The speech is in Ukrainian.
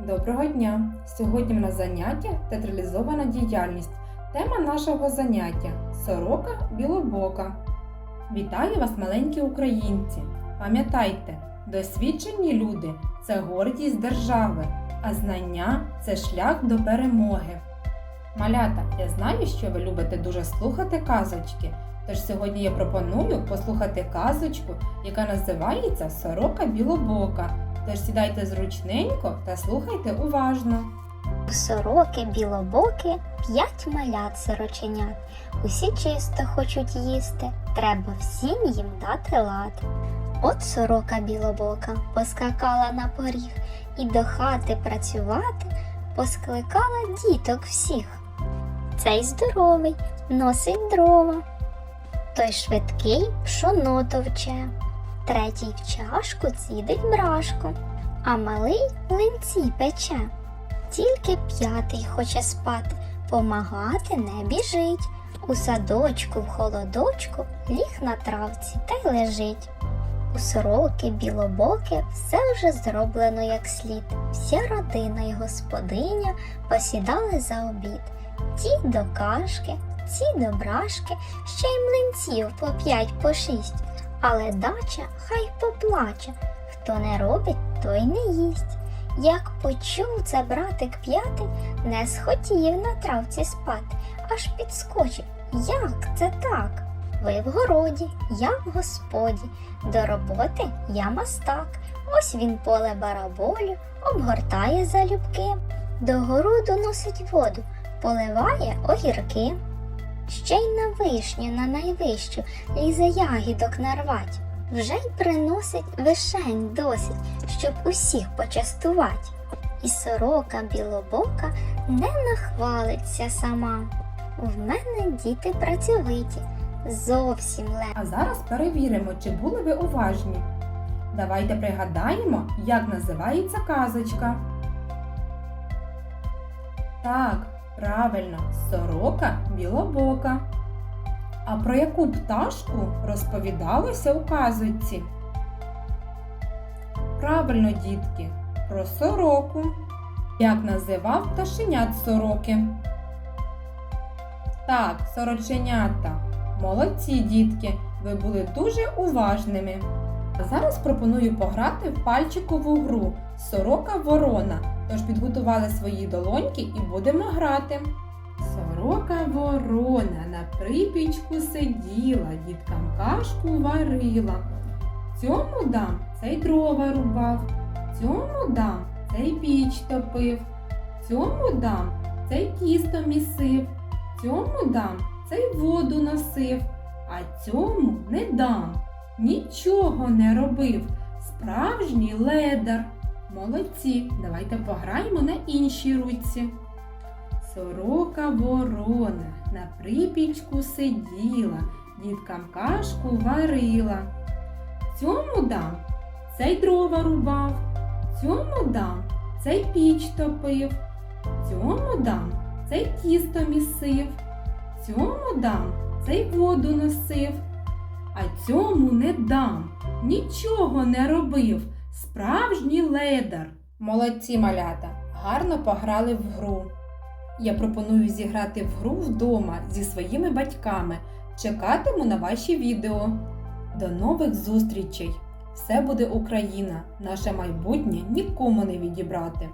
Доброго дня! Сьогодні в нас заняття театралізована діяльність. Тема нашого заняття сорока білобока. Вітаю вас, маленькі українці! Пам'ятайте, досвідчені люди це гордість держави, а знання це шлях до перемоги. Малята, я знаю, що ви любите дуже слухати казочки. Тож сьогодні я пропоную послухати казочку, яка називається Сорока білобока. Тож сідайте зручненько та слухайте уважно. Сороки, білобоки, п'ять малят сороченят. Усі чисто хочуть їсти, треба всім їм дати лад. От сорока білобока поскакала на поріг і до хати працювати поскликала діток всіх. Цей здоровий носить дрова, той швидкий пшоно товче, третій в чашку цідить брашку, а малий млинці пече. Тільки п'ятий хоче спати, помагати не біжить. У садочку, в холодочку ліг на травці та й лежить. У сороки, білобоки все вже зроблено як слід. Вся родина й господиня посідали за обід. Ті до кашки, ці до брашки, ще й млинців по п'ять по шість. Але дача хай поплаче. Хто не робить, той не їсть. Як почув це братик п'ятий, не схотів на травці спати, аж підскочив. Як це так? Ви в городі, я в господі, до роботи я мастак. Ось він поле бараболю, обгортає залюбки, до городу носить воду, поливає огірки. Ще й на вишню, на найвищу, лізе ягідок нарвать. Вже й приносить вишень досить, щоб усіх почастувати. І сорока білобока не нахвалиться сама. В мене діти працьовиті, зовсім легко. А зараз перевіримо, чи були ви уважні. Давайте пригадаємо, як називається казочка. Так, правильно, сорока білобока. А про яку пташку розповідалося у казочці? Правильно, дітки, про сороку. Як називав пташенят сороки? Так, сороченята. Молодці, дітки, ви були дуже уважними. А зараз пропоную пограти в пальчикову гру Сорока ворона. Тож підготували свої долоньки і будемо грати. Сорока ворона на припічку сиділа, діткам кашку варила. Цьому дам цей дрова рубав, цьому дам цей піч топив, цьому дам цей тісто місив, цьому дам цей воду носив, а цьому не дам. Нічого не робив. Справжній ледар. Молодці, давайте пограємо на іншій руці. Сорока ворона на припічку сиділа, діткам кашку варила. Цьому дам. Цей дрова рубав, цьому дам. Цей піч топив, цьому дам. Цей тісто місив, цьому дам. Цей воду носив, а цьому не дам, нічого не робив. Справжній ледар. Молодці малята, гарно пограли в гру. Я пропоную зіграти в гру вдома зі своїми батьками. Чекатиму на ваші відео. До нових зустрічей! Все буде Україна! Наше майбутнє нікому не відібрати.